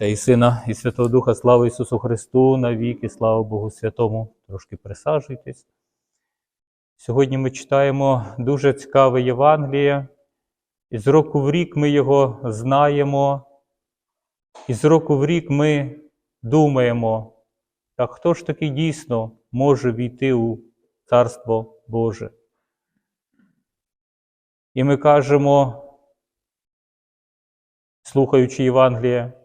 Отця і Сина, і Святого Духа, слава Ісусу Христу, навіки, слава Богу Святому. Трошки присаджуйтесь. Сьогодні ми читаємо дуже цікаве Євангеліє, і з року в рік ми його знаємо, і з року в рік ми думаємо, так хто ж таки дійсно може війти у Царство Боже? І ми кажемо, слухаючи Євангеліє,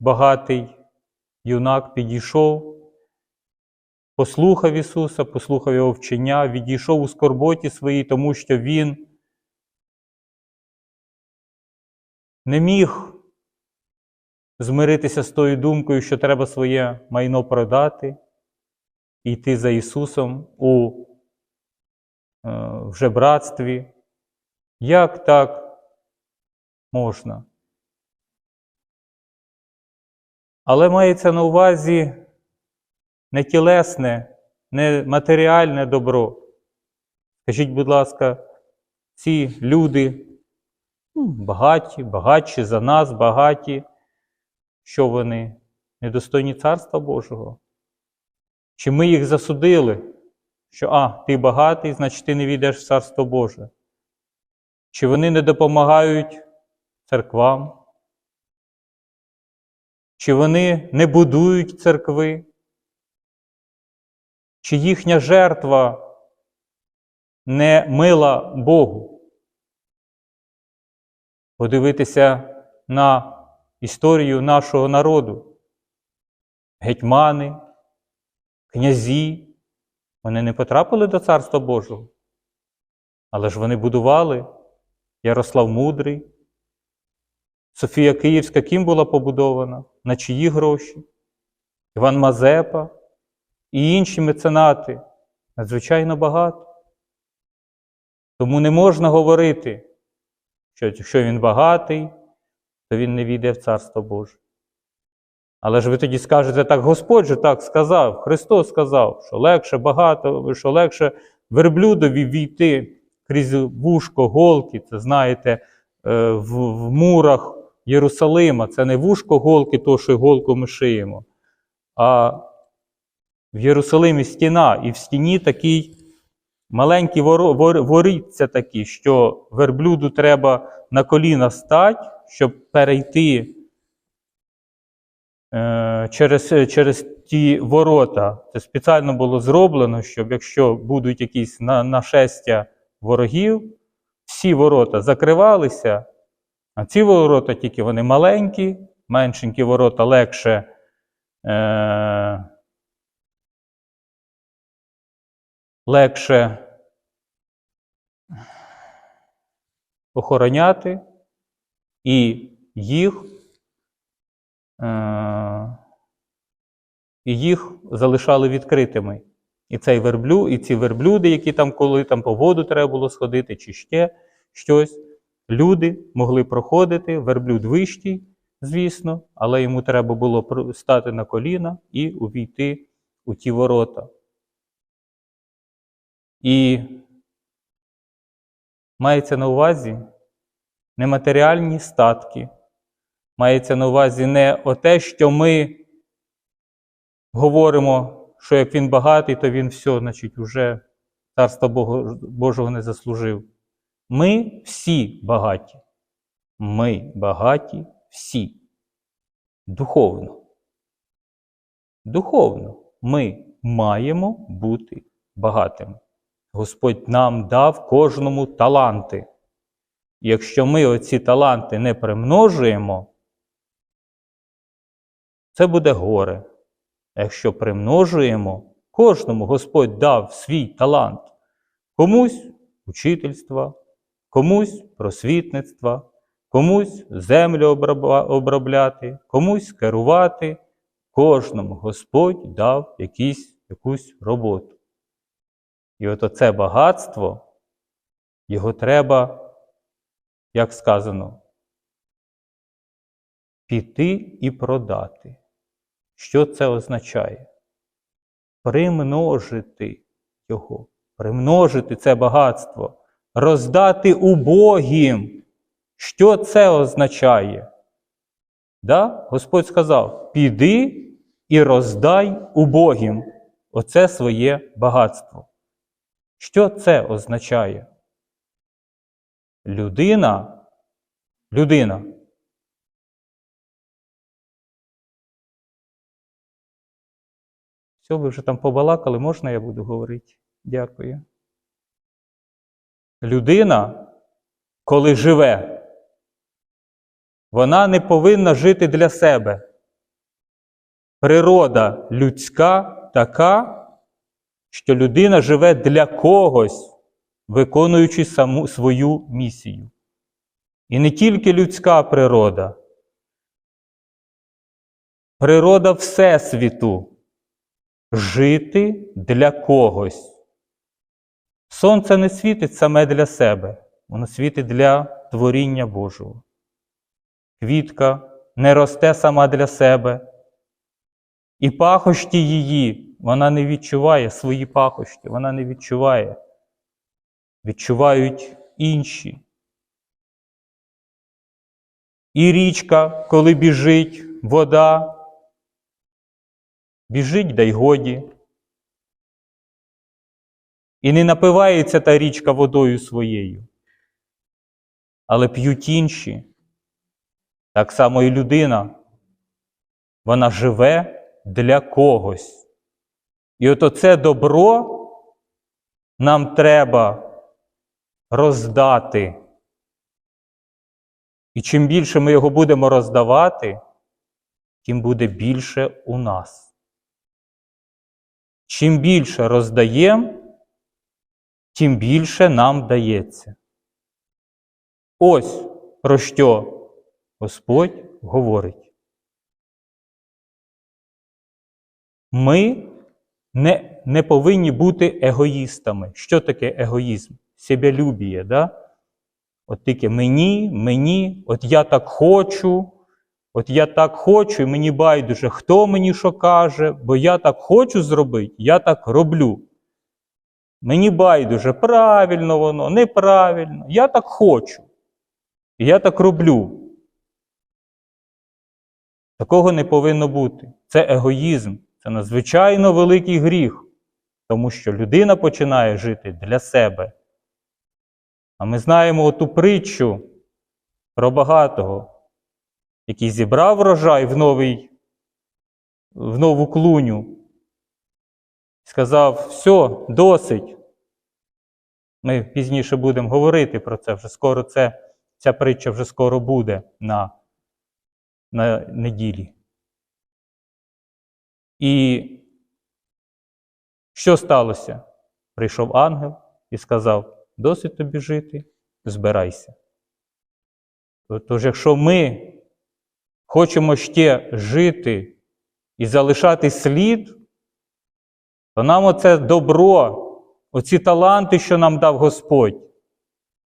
багатий юнак підійшов, послухав Ісуса, послухав Його вчення, відійшов у скорботі своїй, тому що Він не міг змиритися з тою думкою, що треба своє майно продати і йти за Ісусом у е, вже братстві. Як так можна? Але мається на увазі не тілесне, не матеріальне добро. Скажіть, будь ласка, ці люди ну, багаті, багатші за нас, багаті, що вони недостойні Царства Божого? Чи ми їх засудили, що а, ти багатий, значить ти не війдеш в Царство Боже? Чи вони не допомагають церквам? Чи вони не будують церкви? Чи їхня жертва не мила Богу? Подивитися на історію нашого народу. Гетьмани, князі, вони не потрапили до Царства Божого. Але ж вони будували Ярослав Мудрий. Софія Київська ким була побудована, на чиї гроші, Іван Мазепа і інші меценати надзвичайно багато. Тому не можна говорити, що якщо він багатий, то він не війде в Царство Боже. Але ж ви тоді скажете, так Господь же так сказав, Христос сказав, що легше багато, що легше верблюдові війти крізь вушко, голки, це знаєте, е, в, в мурах Єрусалима. Це не вушко голки, то, що голку ми шиємо, а в Єрусалимі стіна, і в стіні такий маленький воро, вор, воріться такі, що верблюду треба на коліна стати, щоб перейти е, через, через ті ворота. Це спеціально було зроблено, щоб якщо будуть якісь на, нашестя ворогів, всі ворота закривалися, а ці ворота тільки вони маленькі, меншенькі ворота легше. Е, легше охороняти, і їх, е, і їх залишали відкритими. І цей верблю, і ці верблюди, які там, коли там по воду треба було сходити, чи ще щось, люди могли проходити, верблюд вищий, звісно, але йому треба було стати на коліна і увійти у ті ворота. І мається на увазі нематеріальні статки, мається на увазі не те, що ми говоримо, що як він багатий, то він все, значить, уже царства Бого- Божого не заслужив. Ми всі багаті. Ми багаті всі. Духовно. Духовно ми маємо бути багатими. Господь нам дав кожному таланти. Якщо ми оці таланти не примножуємо, це буде горе. Якщо примножуємо, кожному Господь дав свій талант. Комусь учительства, комусь просвітництва, комусь землю обробляти, комусь керувати. Кожному Господь дав якісь, якусь роботу. І от оце багатство, його треба, як сказано, піти і продати. Що це означає? Примножити його, примножити це багатство, роздати убогім. Що це означає? Да? Господь сказав: піди і роздай убогим оце своє багатство. Що це означає? Людина, людина. Все, ви вже там побалакали, можна я буду говорити? Дякую. Людина, коли живе, вона не повинна жити для себе. Природа людська така, що людина живе для когось, виконуючи саму свою місію. І не тільки людська природа, природа Всесвіту жити для когось. Сонце не світить саме для себе, воно світить для творіння Божого. Квітка не росте сама для себе. І пахощі її, вона не відчуває свої пахощі, вона не відчуває. Відчувають інші. І річка, коли біжить, вода, біжить, дай годі. І не напивається та річка водою своєю, але п'ють інші. Так само і людина. Вона живе для когось. І от оце добро нам треба роздати. І чим більше ми його будемо роздавати, тим буде більше у нас. Чим більше роздаємо, тим більше нам дається. Ось про що Господь говорить. Ми не, не повинні бути егоїстами. Що таке егоїзм? Себялюбіє, да? От тільки мені, мені, от я так хочу, от я так хочу, і мені байдуже, хто мені що каже, бо я так хочу зробити, я так роблю. Мені байдуже, правильно воно, неправильно. Я так хочу. Я так роблю. Такого не повинно бути. Це егоїзм, це надзвичайно великий гріх, тому що людина починає жити для себе. А ми знаємо оту притчу про багатого, який зібрав врожай в, новий, в нову клуню. Сказав, все, досить. Ми пізніше будемо говорити про це вже скоро це, ця притча вже скоро буде на, на неділі. І що сталося? Прийшов ангел і сказав: досить тобі жити, збирайся. Тож, якщо ми хочемо ще жити і залишати слід, то нам оце добро, оці таланти, що нам дав Господь,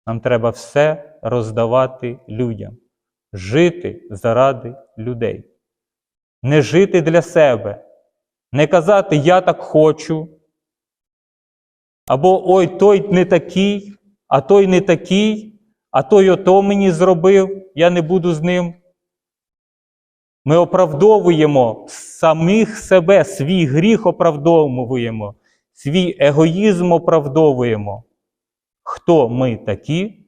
нам треба все роздавати людям, жити заради людей. Не жити для себе, не казати Я так хочу. Або ой, той не такий, а той не такий, а той ото мені зробив, я не буду з ним. Ми оправдовуємо самих себе, свій гріх оправдовуємо, свій егоїзм оправдовуємо. Хто ми такі,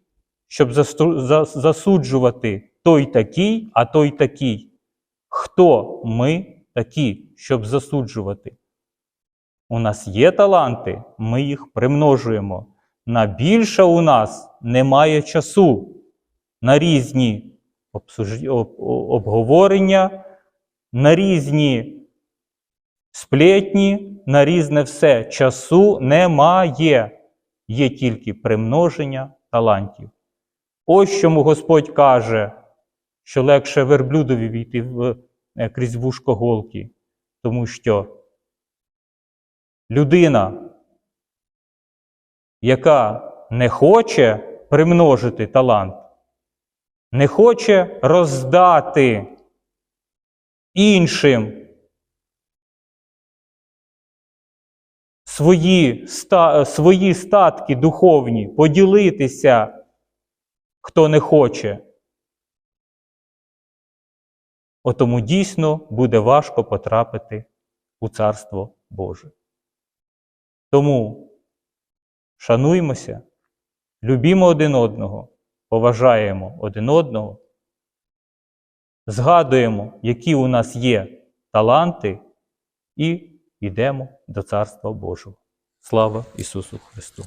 щоб засуджувати той такий, а той такий? Хто ми такі, щоб засуджувати? У нас є таланти, ми їх примножуємо. На більше у нас немає часу на різні обговорення, на різні сплетні, на різне все. Часу немає. Є тільки примноження талантів. Ось чому Господь каже, що легше верблюдові війти в, е, крізь вушко голки, тому що людина, яка не хоче примножити талант, не хоче роздати іншим свої, свої статки духовні, поділитися, хто не хоче. отому дійсно буде важко потрапити у Царство Боже. Тому шануймося, любімо один одного, поважаємо один одного, згадуємо, які у нас є таланти, і йдемо до Царства Божого. Слава Ісусу Христу!